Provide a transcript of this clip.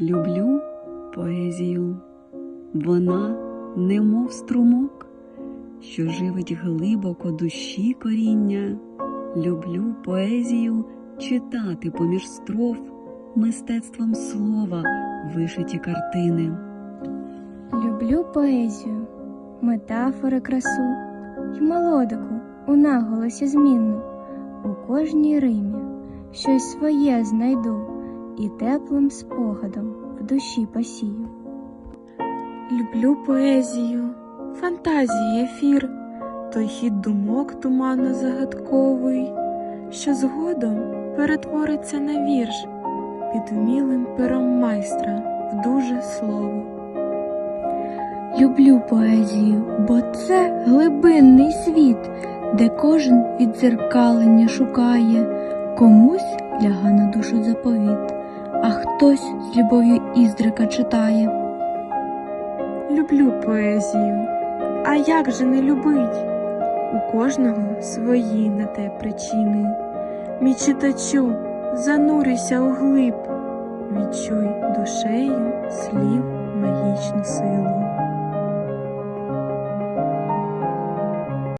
Люблю поезію. Вона, немов струмок, що живить глибоко душі коріння. Люблю поезію читати поміж строф, мистецтвом слова вишиті картини. Люблю поезію, метафори красу й мелодику у наголосі змінну. У кожній римі щось своє знайду і теплим спогадом в душі посію. Люблю поезію, фантазії ефір, той хід думок туманно загадковий, що згодом перетвориться на вірш під вмілим пером майстра в дуже слово. Люблю поезію, бо це глибинний світ, де кожен віддзеркалення шукає, комусь ляга на душу заповіт, а хтось з любов'ю іздрика читає. Люблю поезію, а як же не любить? У кожного свої на те причини. Мій читачу, занурися у глиб, відчуй душею слів магічну силу.